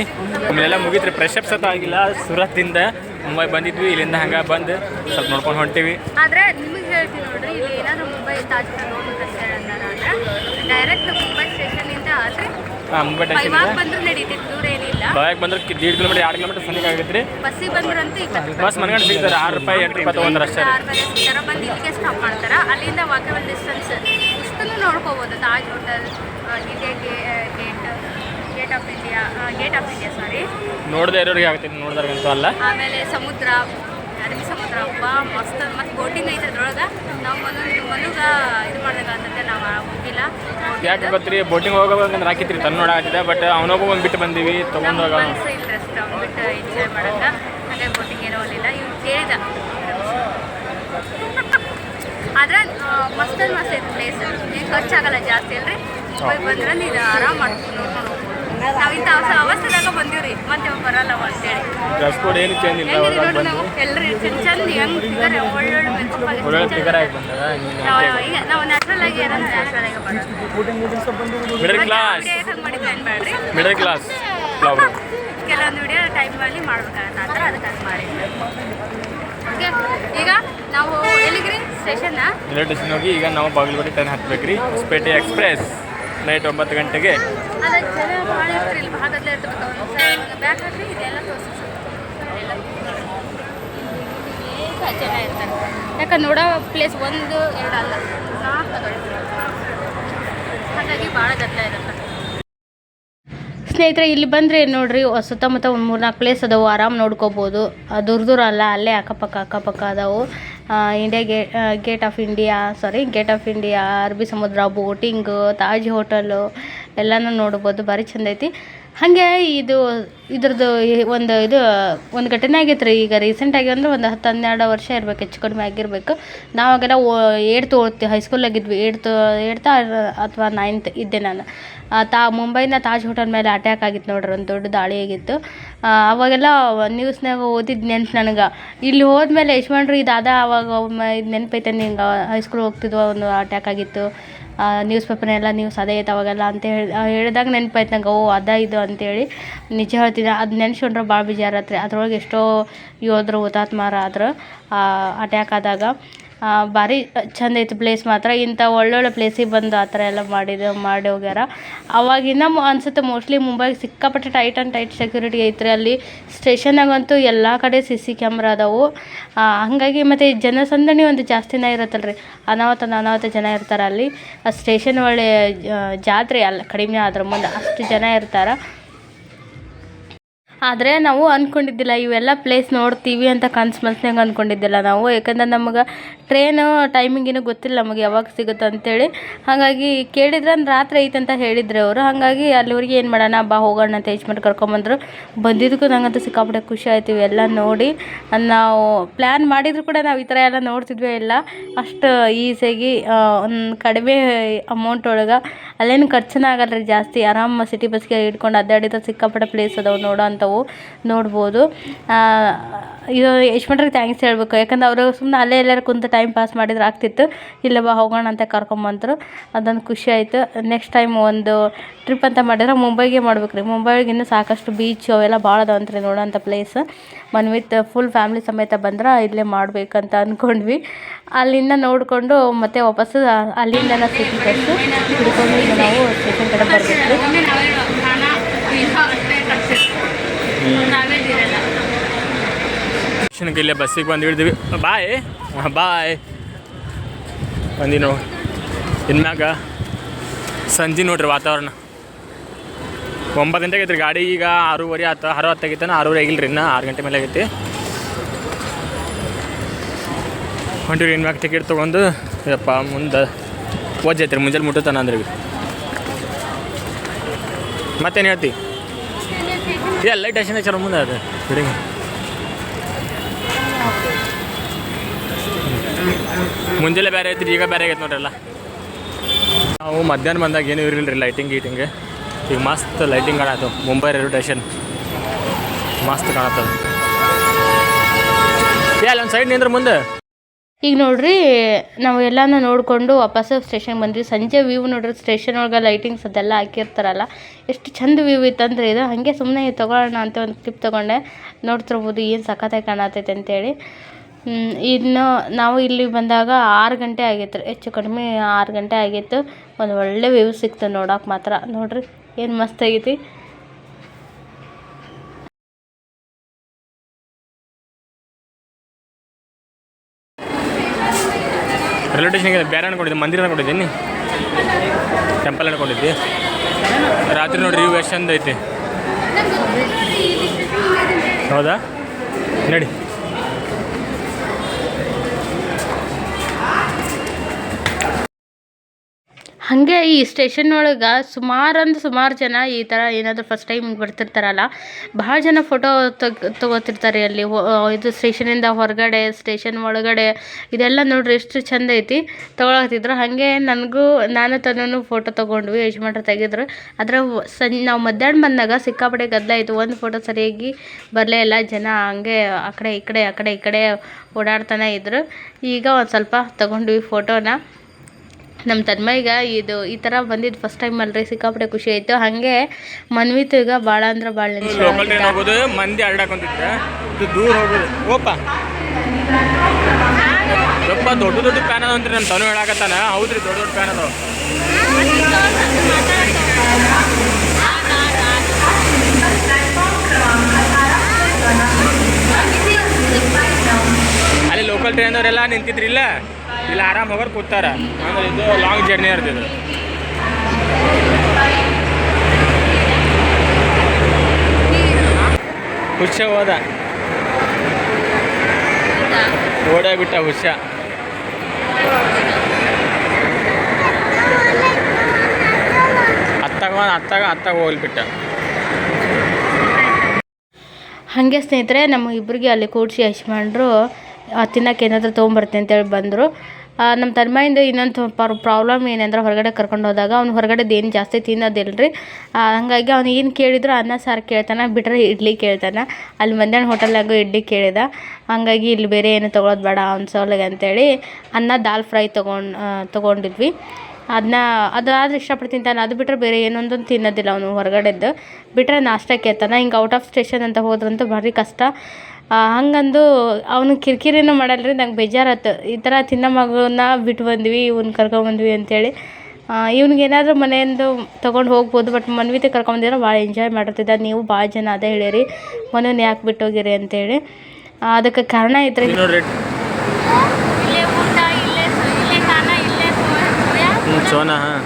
ಆಮೇಲೆಲ್ಲ ಮುಗಿತ್ರಿ. ಫ್ರೆಶ್ ಅಪ್ ಸತ ಆಗಿಲ್ಲ. ಸುರತ್ತಿಂದ ಮುಂಬೈ ಬಂದಿದ್ವಿ. ಇಲ್ಲಿಂದ ಹಂಗೆ ಬಂದು ಸ್ವಲ್ಪ ನೋಡ್ಕೊಂಡು ಹೊಂಟೀವಿ ಆದ್ರೆ ನಿಮಗೆ ಹೇಳ್ತೀನಿ ನೋಡ್ರಿ ಇಲ್ಲಿ ಏನಾದ್ರು ಮುಂಬೈ ತಾಜ್ ಡೈರೆಕ್ಟ್ ಮುಂಬೈ ಸ್ಟೇಷನ್ ಇಂದ ಆದ್ರೆ ಹಾಂ ಮುಂಬೈ ಟೆನ್ಷನ್ ಬಂದ್ರು ನಡೀತೈತಿ ದೂರ ಏನಿಲ್ಲ ಬಾಯಾಗ ಬಂದ್ರೆ ದೀಡ್ ಕಿಲೋಮೀಟರ್ ಎರಡು ಕಿಲೋಮೀಟರ್ ಸನಿಗೆ ಆಗೈತೆ ರೀ. ಬಸ್ಸಿಗೆ ಬಂದ್ರಂತೂ ಇಪ್ಪತ್ತು ಬಸ್ ಮನ್ಗಂಡು ಸಿಗ್ತಾರೆ ಆರು ರೂಪಾಯಿ ಎಂಟು ರೂಪಾಯಿ ತೊಗೊಂಡ್ರೆ ಅಷ್ಟೇ ರೀ. ಆರು ರೂಪಾಯಿ ಸಿಗ್ತಾರ ಬಂದು ಇಲ್ಲಿಗೆ ಸ್ಟಾಪ್ ಮಾಡ್ತಾರ. ಅಲ್ಲಿಂದ ವಾಕಬಲ್ ಡಿಸ್ಟೆನ್ಸ್ ಇಷ್ಟನ್ನು ನೋಡ್ಕೋಬೋದು. Taj hotel India gate gate of India gate of India sorry ನೋಡದೆ ಇರೋರಿಗೆ ಆಗ್ತೈತೆ ನೋಡಿದಾರ್ಗಂತೂ ಅಲ್ಲ. ಆಮೇಲೆ ಸಮುದ್ರ ಹಬ್ಬ ಮಸ್ತ್ ಮತ್ತು ಬೋಟಿಂಗ್ ಐತೆ ಅದ್ರೊಳಗೆ. ನಾವು ಮನುಗ ಮನುಗ ಇದು ಮಾಡಿದಾಗ ಅಂತಂತೆ ನಾವು ಹೋಗಿಲ್ಲ. ಯಾಕೆ ಗೊತ್ತ್ರಿ ಬೋಟಿಂಗ್ ಹೋಗೋಬೇಕಂದ್ರೆ ಹಾಕಿತ್ರಿ ತನ್ನ ಆಗಿದೆ ಬಟ್ ಅವನೊಬ್ಬ ಒಂದು ಬಿಟ್ಟು ಬಂದೀವಿ ತೊಗೊಂಡೋಗ ಮನಸ್ಸು ಇಂಟ್ರೆಸ್ಟ್ ಅವ್ನ್ಬಿಟ್ಟು ಎಂಜಾಯ್ ಮಾಡಕ್ಕೆ. ಹಾಗೆ ಬೋಟಿಂಗ್ ಏನೋ ಒಲಿಲ್ಲ ಇವ್ನು ಕೇಳಿದ. ಆದ್ರೆ ಮಸ್ತ್ ಮಸ್ತ್ ಐತೆ ಪ್ಲೇಸ್ ಏನು ಖರ್ಚಾಗಲ್ಲ ಜಾಸ್ತಿ ಅಲ್ರಿ. ಮುಂಬೈ ಬಂದ್ರೆ ನೀನು ಆರಾಮ್ ಮಾಡ್ಕೊಂಡು ನೋಡ್ಕೊಂಡು ನಾವು ಇಂಥ ಅವಸ ಅವಸ್ಥೆದಾಗ ಬಂದೀವ್ರಿ. ಮತ್ತೆ ಬರಲ್ಲ ಅಂತೇಳಿ. ಡ್ರೆಸ್ ಕೋಡ್ ಏನು ಚೇಂಜ್ ಇಲ್ಲ ಹೆಂಗಿದೆ ನಾವು? ಎಲ್ಲರೂ ಚಂದ ಚಂದ ಹೆಂಗ್ ಒಳ್ಳೊಳ್ಳೆ ಫಿಗರ್ ಆಗಿ ಬಂದದ ನಾವು ಈಗ ನಾವು ನ್ಯಾಚುರಲ್ ಆಗಿ ಏನೋ ನ್ಯಾಚುರಲ್ ಆಗಿ ಮಿಡಲ್ ಕ್ಲಾಸ್ ಹಂಗೆ ಮಾಡಿ ಮಾಡ್ರಿ ಮಿಡಲ್ ಕ್ಲಾಸ್ ಕೆಲವೊಂದು ವಿಡಿಯೋ ಟೈಮಲ್ಲಿ ಮಾಡ್ಬೇಕಂತ ಆ ಥರ ಅದಕ್ಕೆ ಅದು ಮಾಡಿದ್ವಿ ಓಕೆ ಈಗ ನಾವು ಎಲ್ಲಿಗ್ರಿ? ಸ್ಟೇಷನ್ನ ರೈಲ್ವೆ ಸ್ಟೇಷನ್ ಹೋಗಿ ಈಗ ನಾವು ಬಾಗಲಕೋಟೆ ಟ್ರೈನ್ ಹತ್ಬೇಕ್ರಿ. ಹೊಸಪೇಟೆ ಎಕ್ಸ್ಪ್ರೆಸ್ ನೈಟ್ ಒಂಬತ್ತು ಗಂಟೆಗೆ. ಜನ ಯಾಕಂದ್ರೆ ನೋಡೋ ಪ್ಲೇಸ್ ಒಂದು, ಎರಡು ಅಲ್ಲ. ಹಾಗಾಗಿ ಭಾಳ ಇರುತ್ತೆ. ಸ್ನೇಹಿತರೆ, ಇಲ್ಲಿ ಬಂದರೆ ನೋಡ್ರಿ ಸುತ್ತಮುತ್ತ ಒಂದು ಮೂರು ನಾಲ್ಕು ಪ್ಲೇಸ್ ಅದಾವು. ಆರಾಮ್ ನೋಡ್ಕೋಬೋದು. ದೂರ ದೂರ ಅಲ್ಲ, ಅಲ್ಲೇ ಅಕ್ಕಪಕ್ಕ ಅಕ್ಕಪಕ್ಕ ಅದಾವು. ಆ, India gate gate of India sorry gate of India ಅರಬ್ಬಿ ಸಮುದ್ರ ಬೋಟಿಂಗು ತಾಜ್ ಹೋಟೆಲು ಎಲ್ಲನೂ ನೋಡ್ಬೋದು ಭಾರಿ ಚಂದ ಐತಿ ಹಾಗೆ ಇದು, ಇದ್ರದ್ದು ಒಂದು ಇದು, ಒಂದು ಘಟನೆ ಆಗೈತೆ ರೀ. ಈಗ ರೀಸೆಂಟಾಗಿ ಅಂದ್ರೆ ಒಂದು ಹತ್ತು ಹನ್ನೆರಡು ವರ್ಷ ಇರ್ಬೇಕು, ಹೆಚ್ಚು ಕಡಿಮೆ ಆಗಿರಬೇಕು. ನಾವಾಗೆಲ್ಲ ಓ, ಏಡ್ತು ಓದ್ತಿ ಹೈಸ್ಕೂಲಾಗಿದ್ವಿ ಏಡ್ತು, ಏಡ್ತಾ ಅಥವಾ ನೈನ್ತ್ ಇದ್ದೆ ನಾನು. ತಾ, ಮುಂಬೈನ ತಾಜ್ ಹೋಟೆಲ್ ಮೇಲೆ ಅಟ್ಯಾಕ್ ಆಗಿತ್ತು ನೋಡ್ರಿ, ಒಂದು ದೊಡ್ಡ ದಾಳಿ ಆಗಿತ್ತು. ಅವಾಗೆಲ್ಲ ನ್ಯೂಸ್ನಾಗ ಓದಿದ್ದು ನೆನ್ಪು ನನಗೆ. ಇಲ್ಲಿ ಹೋದ್ಮೇಲೆ ಯಶ್ವಂಡ್ರು ಇದಾದ ಅವಾಗ ಒಮ್ಮೆ ಇದು ನೆನಪೈತೆ ನಿಂಗೆ ಹೈಸ್ಕೂಲ್ ಹೋಗ್ತಿದ್ವ, ಒಂದು ಅಟ್ಯಾಕ್ ಆಗಿತ್ತು. ನ್ಯೂಸ್ ಪೇಪರ್ನೆಲ್ಲ ನ್ಯೂಸ್ ಅದೇ ಐತೆ ಅವಾಗೆಲ್ಲ ಅಂತ ಹೇಳಿ ಹೇಳಿದಾಗ ನೆನಪಾಯ್ತು ನಂಗೆ, ಓ, ಅದ ಇದು ಅಂತೇಳಿ ನಿಜ ಹೇಳ್ತೀನಿ ಅದು ನೆನ್ಸ್ಕೊಂಡ್ರೆ ಭಾಳ ಬೇಜಾರಾತ್ರಿ ಅದ್ರೊಳಗೆ ಎಷ್ಟೋ ಯೋಧರು ಹುತಾತ್ಮರಾದ್ರು ಅಟ್ಯಾಕ್ ಆದಾಗ. ಭಾರಿ ಚಂದ ಐತಿ ಪ್ಲೇಸ್ ಮಾತ್ರ. ಇಂಥ ಒಳ್ಳೊಳ್ಳೆ ಪ್ಲೇಸಿಗೆ ಬಂದು ಆ ಥರ ಎಲ್ಲ ಮಾಡಿದ ಮಾಡಿ ಹೋಗ್ಯಾರ. ಅವಾಗಿನ ಅನ್ಸುತ್ತೆ ಮೋಸ್ಟ್ಲಿ ಮುಂಬೈಗೆ ಸಿಕ್ಕಾಪಟ್ಟೆ ಟೈಟ್ ಆ್ಯಂಡ್ ಟೈಟ್ ಸೆಕ್ಯೂರಿಟಿ ಐತ್ರಿ. ಅಲ್ಲಿ ಸ್ಟೇಷನ್ನಾಗಂತೂ ಎಲ್ಲ ಕಡೆ ಸಿ ಸಿ ಕ್ಯಾಮ್ರಾ ಅದಾವು. ಹಾಗಾಗಿ ಮತ್ತು ಜನಸಂದಣಿ ಒಂದು ಜಾಸ್ತಿನೇ ಇರುತ್ತಲ್ರಿ. ಅನಾಹುತ ಅನಾಹುತ ಜನ ಇರ್ತಾರೆ ಅಲ್ಲಿ. ಆ, ಸ್ಟೇಷನ್ ಒಳ್ಳೆ ಜಾತ್ರೆ ಅಲ್ಲ, ಕಡಿಮೆ ಅದ್ರ ಮುಂದೆ ಅಷ್ಟು ಜನ ಇರ್ತಾರೆ. ಆದರೆ ನಾವು ಅಂದ್ಕೊಂಡಿದ್ದಿಲ್ಲ ಇವೆಲ್ಲ ಪ್ಲೇಸ್ ನೋಡ್ತೀವಿ ಅಂತ ಕನ್ಸು ಮನ್ಸ್ನಾಗ ಅಂದ್ಕೊಂಡಿದ್ದಿಲ್ಲ ನಾವು. ಯಾಕಂದ್ರೆ ನಮಗೆ ಟ್ರೈನು ಟೈಮಿಂಗ್ ಏನೂ ಗೊತ್ತಿಲ್ಲ ನಮಗೆ ಯಾವಾಗ ಸಿಗುತ್ತೆ ಅಂತೇಳಿ. ಹಾಗಾಗಿ ಕೇಳಿದ್ರೆ ರಾತ್ರಿ ಐತೆ ಅಂತ ಹೇಳಿದ್ರು ಅವರು. ಹಾಗಾಗಿ ಅಲ್ಲಿವರಿಗೆ ಏನು ಮಾಡೋಣ, ಬಾ ಹೋಗೋಣ ಅಂತ ಯಜಮಾನ್ ಕರ್ಕೊಂಬಂದರು ಬಂದಿದ್ದಕ್ಕೂ ನಂಗಂತೂ ಸಿಕ್ಕಾಪಟ್ಟೆ ಖುಷಿ ಆಯ್ತು ಇವೆಲ್ಲ ನೋಡಿ. ನಾವು ಪ್ಲ್ಯಾನ್ ಮಾಡಿದ್ರು ಕೂಡ ನಾವು ಈ ಥರ ಎಲ್ಲ ನೋಡ್ತಿದ್ವಿ ಇಲ್ಲ. ಅಷ್ಟು ಈಸಿಯಾಗಿ ಕಡಿಮೆ ಅಮೌಂಟ್ ಒಳಗೆ ಅಲ್ಲೇನು ಖರ್ಚನ ಆಗಲ್ಲ ರೀ ಜಾಸ್ತಿ. ಆರಾಮ ಸಿಟಿ ಬಸ್ಗೆ ಹಿಡ್ಕೊಂಡು ಅಡ್ಡಾಡಿದ್ರೆ ಸಿಕ್ಕಾಪಟ್ಟೆ ಪ್ಲೇಸ್ ಅದಾವೆ ನೋಡೋ ಅಂಥವು ನೋಡ್ಬೋದು. ಆ, ಇದು ಯಶ್ವಂತ್ರಿಗೆ ಥ್ಯಾಂಕ್ಸ್ ಹೇಳ್ಬೇಕು. ಯಾಕಂದ್ರೆ ಅವರು ಸುಮ್ಮನೆ ಅಲ್ಲೇ ಎಲ್ಲರೂ ಕುಂತು ಟೈಮ್ ಪಾಸ್ ಮಾಡಿದ್ರೆ ಆಗ್ತಿತ್ತು. ಇಲ್ಲ ಬಾ ಹೋಗೋಣ ಅಂತ ಕರ್ಕೊಂಬಂದರು. ಅದೊಂದು ಖುಷಿ ಆಯಿತು. ನೆಕ್ಸ್ಟ್ ಟೈಮ್ ಒಂದು ಟ್ರಿಪ್ ಅಂತ ಮಾಡಿದ್ರೆ ಮುಂಬೈಗೆ ಮಾಡ್ಬೇಕು ರೀ. ಮುಂಬೈಗೆ ಇನ್ನೂ ಸಾಕಷ್ಟು ಬೀಚು ಅವೆಲ್ಲ ಭಾಳ ಅದಾವಂತ ರೀ ನೋಡೋಂಥ ಪ್ಲೇಸ್ ಮನ್ ವಿತ್ ಫುಲ್ ಫ್ಯಾಮಿಲಿ ಸಮೇತ ಬಂದ್ರೆ ಇಲ್ಲೇ ಮಾಡಬೇಕಂತ ಅಂದ್ಕೊಂಡ್ವಿ ಅಲ್ಲಿಂದ ನೋಡಿಕೊಂಡು ಮತ್ತೆ ವಾಪಸ್ಸು ಅಲ್ಲಿಂದ ಸಿಟಿ ಬಸ್ಸು ಹಿಡ್ಕೊಂಡು ನಾವು ಸ್ಟೇಷನ್ ಕಡೆ ಬರಬೇಕು. ಸ್ಟೇಷನ್ಗೆ ಇಲ್ಲೇ ಬಸ್ಸಿಗೆ ಬಂದು ಹಿಡಿದ್ವಿ. ಬಾಯ್. ಬಾಯ್. ಬಂದಿ ನಾವು ಇನ್ಮ್ಯಾಗ ಸಂಜೆ ನೋಡ್ರಿ ವಾತಾವರಣ. ಒಂಬತ್ತು ಗಂಟೆಗೆ ಐತ್ರಿ ಗಾಡಿ, ಈಗ ಆರೂವರೆ ಆತ, ಆರು ಹತ್ತಾಗೈತಾನ ಆರೂವರೆ ಆಗಿಲ್ಲ ರೀ ಇನ್ನೂ ಆರು ಗಂಟೆ ಮೇಲೆ ಆಗೈತಿ. ಹೊಂಟಿರಿ ಇನ್ಮ್ಯಾಗ ಟಿಕೆಟ್ ತೊಗೊಂಡು. ಯಪ್ಪ ಮುಂದೆ ಒಜ್ಜೈತ್ರಿ ಮುಂಜಾನೆ ಮುಟ್ಟುತ್ತಾನ ಅಂದ್ರೆ. ಮತ್ತೇನು ಹೇಳ್ತಿ? ಎಲ್ಲ ಲೈಟ್ ಸ್ಟೇಷನ್ ಹಚ್ಚಾರ ಮುಂದೆ ಅದು. ಬಿಡಿಂಗ್ ಮುಂಜಾನೆ ಬೇರೆ ಐತ್ರಿ, ಈಗ ಬೇರೆ ಆಗೈತೆ ನೋಡ್ರಲ್ಲ ನಾವು ಮಧ್ಯಾಹ್ನ ಬಂದಾಗ ಏನೂ ಇರಲಿಲ್ಲ ರೀ ಲೈಟಿಂಗ್ ಗೀಟಿಂಗ್. ಈಗ ಮಸ್ತ್ ಲೈಟಿಂಗ್ ಕಾಣತ್ತು ಮುಂಬೈ ರೈಲ್ವೆ ಸ್ಟೇಷನ್ ಮಸ್ತ್ ಕಾಣತ್ತದ ಅಲ್ಲೊಂದು ಸೈಡ್ ನಿಂದ್ರೆ ಮುಂದೆ. ಈಗ ನೋಡ್ರಿ, ನಾವು ಎಲ್ಲಾನು ನೋಡಿಕೊಂಡು ವಾಪಸ್ಸು ಸ್ಟೇಷನ್ಗೆ ಬಂದ್ವಿ. ಸಂಜೆ ವ್ಯೂ ನೋಡ್ರಿ ಸ್ಟೇಷನ್ ಒಳಗೆ ಲೈಟಿಂಗ್ಸ್ ಅದೆಲ್ಲ ಹಾಕಿರ್ತಾರಲ್ಲ. ಎಷ್ಟು ಚಂದ ವ್ಯೂ ಇತ್ತಂದ್ರೆ ಇದು ಹಾಗೆ ಸುಮ್ಮನೆ ತಗೊಳ್ಳೋಣ ಅಂತ ಒಂದು ಕ್ಲಿಪ್ ತೊಗೊಂಡೆ. ನೋಡ್ತಿರ್ಬೋದು ಏನು ಸಖತ್ತಾಗಿ ಕಾಣತೈತೆ ಅಂತೇಳಿ. ಇನ್ನು ನಾವು ಇಲ್ಲಿ ಬಂದಾಗ ಆರು ಗಂಟೆ ಆಗೈತೆ ರೀ. ಹೆಚ್ಚು ಕಡಿಮೆ ಆರು ಗಂಟೆ ಆಗಿತ್ತು. ಒಂದು ಒಳ್ಳೆ ವ್ಯೂ ಸಿಕ್ತು ನೋಡೋಕೆ ಮಾತ್ರ. ನೋಡಿರಿ, ಏನು ಮಸ್ತ್ ಆಗೈತಿ. ರೈಲ್ವೆ ಸ್ಟೇಷನ್ಗೆ ಬೇರೆ ಅನ್ಕೊಂಡಿದ್ದೆ, ಮಂದಿರ ಅನ್ಕೊಂಡಿದ್ದೀನಿ. ಟೆಂಪಲ್ ಅನ್ಕೊಂಡಿದ್ದೆ ರಾತ್ರಿ ನೋಡಿರಿ, ವ್ಯೂ ಎಷ್ಟು ಚಂದ ಐತಿ. ಹೌದಾ? ನಡಿ. ಹಾಗೆ ಈ ಸ್ಟೇಷನ್ ಒಳಗೆ ಸುಮಾರು ಅಂದ್ರೆ ಸುಮಾರು ಜನ ಈ ಥರ ಏನಾದರೂ ಫಸ್ಟ್ ಟೈಮ್ ಬರ್ತಿರ್ತಾರಲ್ಲ, ಭಾಳ ಜನ ಫೋಟೋ ತೆಗ್, ತಗೋತಿರ್ತಾರೆ ಅಲ್ಲಿ. ಇದು ಸ್ಟೇಷನಿಂದ ಹೊರಗಡೆ ಸ್ಟೇಷನ್ ಒಳಗಡೆ, ಇದೆಲ್ಲ ನೋಡ್ರಿ ಎಷ್ಟು ಚಂದ ಐತಿ. ತೊಗೊಳತ್ತಿದ್ರು ಹಾಗೆ ನನಗೂ, ನಾನು ತನ್ನೂ ಫೋಟೋ ತೊಗೊಂಡ್ವಿ, ಯಜಮಾನ್ರು ತೆಗೆದ್ರು. ಅದ್ರ ಸಂ ನಾವು ಮಧ್ಯಾಹ್ನ ಬಂದಾಗ ಸಿಕ್ಕಾಪಟ್ಟೆ ಗದ್ದಲ ಆಯಿತು ಒಂದು ಫೋಟೋ ಸರಿಯಾಗಿ ಬರಲೇ ಇಲ್ಲ. ಜನ ಹಂಗೆ ಆ ಕಡೆ, ಈ ಕಡೆ, ಆ ಕಡೆ, ಈ ಕಡೆ ಓಡಾಡ್ತಾನೆ ಇದ್ರು. ಈಗ ಒಂದು ಸ್ವಲ್ಪ ತಗೊಂಡ್ವಿ ಫೋಟೋನ ನಮ್ಮ ತನ್ಮಯ್ಗ ಇದು ಈ ಥರ ಬಂದಿದ್ದು ಫಸ್ಟ್ ಟೈಮ್ ಅಲ್ರಿ ಸಿಕ್ಕಾಪಟ್ಟೆ ಖುಷಿ ಆಯಿತು. ಹಾಗೆ ಮನ್ವಿತ್ ಈಗ ಭಾಳ ಅಂದ್ರೆ ಭಾಳ ಮಂದಿ ಇದು ದೂರ ಹೋಗೋದು. ಓಪ. ಯಪ್ಪ ದೊಡ್ಡ ದೊಡ್ಡ ಪ್ಯಾನ್ ಅದ ಅಂತ್ರಿ ನನ್ನ ತನು ಹೇಳಾಕತ್ತಾನ. ಹೌದ್ರಿ ದೊಡ್ಡ ದೊಡ್ಡ ಪ್ಯಾನ್ ಅದಾವ. ಅಲ್ಲಿ ಲೋಕಲ್ ಟ್ರೈನ್ ಅವರೆಲ್ಲ ನಿಂತಿದ್ರಿಲ್ಲ ಇಲ್ಲಿ, ಆರಾಮ್ ಹೋಗೋರು ಕೂತಾರ. ಇದು ಲಾಂಗ್ ಜರ್ನಿ ಇರ್ತಿದ್ರು ಹುಷ ಹೋದ. ಓಡಾಗ್ಬಿಟ್ಟ ಹುಷ. ಅತ್ತಾಗ ಅತ್ತಾಗ ಅತ್ತಾಗ ಹೋಗ್ಬಿಟ್ಟ. ಹಾಗೆ ಸ್ನೇಹಿತರೆ, ನಮ್ಮ ಇಬ್ಬರಿಗೆ ಅಲ್ಲಿ ಕೂಡಿಸಿ ಯಜಮಾನ್ರು ತಿನ್ನಕ್ಕೆ ಏನಾದರೂ ತೊಗೊಂಬರ್ತೀನಿ ಅಂತೇಳಿ ಬಂದರು. ನಮ್ಮ ತನ್ಮಯಿಂದ ಇನ್ನೊಂದು ಪ್ರಾಬ್ಲಮ್ ಏನಂದ್ರೆ ಹೊರಗಡೆ ಕರ್ಕೊಂಡು ಹೋದಾಗ ಅವ್ನು ಹೊರಗಡೆದು ಏನು ಜಾಸ್ತಿ ತಿನ್ನೋದಿಲ್ಲ ರೀ ಹಾಗಾಗಿ ಅವ್ನು ಏನು ಕೇಳಿದ್ರು ಅನ್ನ, ಸಾರು ಕೇಳ್ತಾನೆ ಬಿಟ್ಟರೆ ಇಡ್ಲಿ ಕೇಳ್ತಾನೆ. ಅಲ್ಲಿ ಮಧ್ಯಾಹ್ನ ಹೋಟೆಲ್ನಾಗೂ ಇಡ್ಲಿ ಕೇಳಿದ. ಹಾಗಾಗಿ ಇಲ್ಲಿ ಬೇರೆ ಏನು ತೊಗೊಳೋದು ಬೇಡ ಅವ್ನ ಸೋಲಿಗೆ ಅಂತೇಳಿ ಅನ್ನ, ದಾಲ್ ಫ್ರೈ ತೊಗೊಂಡು ತೊಗೊಂಡಿದ್ವಿ. ಅದನ್ನ ಅದು ಆದ್ರೆ ಇಷ್ಟಪಟ್ಟು ತಿಂತಾನೆ. ಅದು ಬಿಟ್ಟರೆ ಬೇರೆ ಏನೊಂದೊಂದು ತಿನ್ನೋದಿಲ್ಲ ಅವನು ಹೊರಗಡೆದ್ದು. ಬಿಟ್ಟರೆ ನಾಷ್ಟಕ್ಕೆ ಕೇಳ್ತಾನೆ ಹಿಂಗೆ ಔಟ್ ಆಫ್ ಸ್ಟೇಷನ್ ಅಂತ ಹೋದ್ರಂತೂ ಭಾರಿ ಕಷ್ಟ. ಹಂಗಂದು ಅವನು ಕಿರಿಕಿರಿನೂ ರೀ ನಂಗೆ ಬೇಜಾರಾತು. ಈ ಥರ ತಿನ್ನೋ ಮಗುನ ಬಿಟ್ಟು ಬಂದ್ವಿ ಇವ್ನ ಕರ್ಕೊಂಬಂದ್ವಿ ಅಂತೇಳಿ. ಇವ್ನಿಗೆ ಏನಾದರೂ ಮನೆಯಿಂದ ತೊಗೊಂಡು ಹೋಗ್ಬೋದು ಬಟ್ ಮನ್ವಿತೆ ಕರ್ಕೊಂಬಂದಿದ್ರೆ ಭಾಳ ಎಂಜಾಯ್ ಮಾಡಿರ್ತಿದ್ದ ನೀವು ಭಾಳ ಜನ ಅದೇ ಹೇಳಿರಿ ಮನೇನ ಯಾಕೆ ಬಿಟ್ಟು ಹೋಗಿರಿ ಅಂತೇಳಿ. ಅದಕ್ಕೆ ಕಾರಣ ಐತ್ರಿ ಇಲ್ಲೇ ಊಟ ಇಲ್ಲೇ ಇಲ್ಲೇ ಖಾನ ಇಲ್ಲೇ ಸೋಯಾ? ಸೋನಾ ಹಾಂ.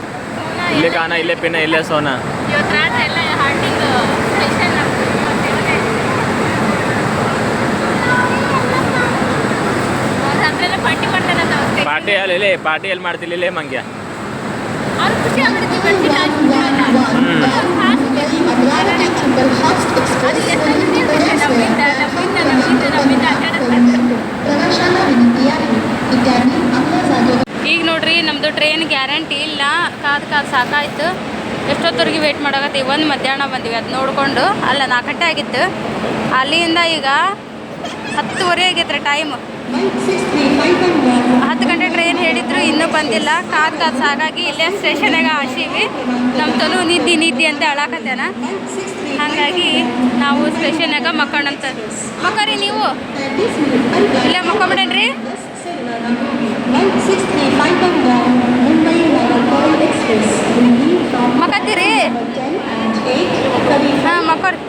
ಇಲ್ಲೇ ಕಾಣ ಇಲ್ಲೇ ಪಿನ್ನ ಇಲ್ಲೇ ಸೋನಾ ಇವತ್ತು ರಾತ್ರಿ ಎಲ್ಲ ಹಾಲ್ಟಿಂಗ್ ಸ್ಟೇಷನ್ ಪಾರ್ಟಿ ಅಲ್ಲಿ ಪಾರ್ಟಿ ಎಲ್ಲಿ ಮಾಡ್ತಿಲ್ಲ ಮಂಗ್ಯ. ಈಗ ನೋಡ್ರಿ, ನಮ್ದು ಟ್ರೈನ್ ಗ್ಯಾರಂಟಿ ಇಲ್ಲ. ಕಾದು ಕಾದು ಸಾಕಾಯ್ತು. ಎಷ್ಟೊತ್ತವರೆಗೆ ವೇಟ್ ಮಾಡಾಕತ್ತೀವಿ? ಒಂದು ಮಧ್ಯಾಹ್ನ ಬಂದಿವಿ, ಅದು ನೋಡಿಕೊಂಡು. ಅಲ್ಲ ನಾಲ್ಕು ಗಂಟೆ ಆಗಿತ್ತು. ಅಲ್ಲಿಂದ ಈಗ ಹತ್ತುವರೆ ಆಗೈತ್ರಿ ಟೈಮ್ ಹತ್ತು ಗಂಟೆ ಟ್ರೈನ್ ಹೇಳಿದ್ರು, ಇನ್ನೂ ಬಂದಿಲ್ಲ. ಕಾರ್ ಕಾದ್ ಸಾಕಾಗಿ ಇಲ್ಲೇ ಸ್ಟೇಷನ್ ಆಶೀವಿ ನಮ್ಮ ತಲು ನಿದ್ದಿ ನಿದ್ದಿ ಅಂತ ಹೇಳಾಕತ್ತೇನ ಹಾಗಾಗಿ ನಾವು ಸ್ಟೇಷನಾಗ ಮಕ್ಕಂತ ಮಕ್ಕರಿ ನೀವು? ಇಲ್ಲೇ, ಮಕ್ಕೊಂಬಿಡೇನ್ರಿ. ಮಕ್ಕತ್ತೀರಿ ಹಾಂ, ಮಕ್ಕರಿ.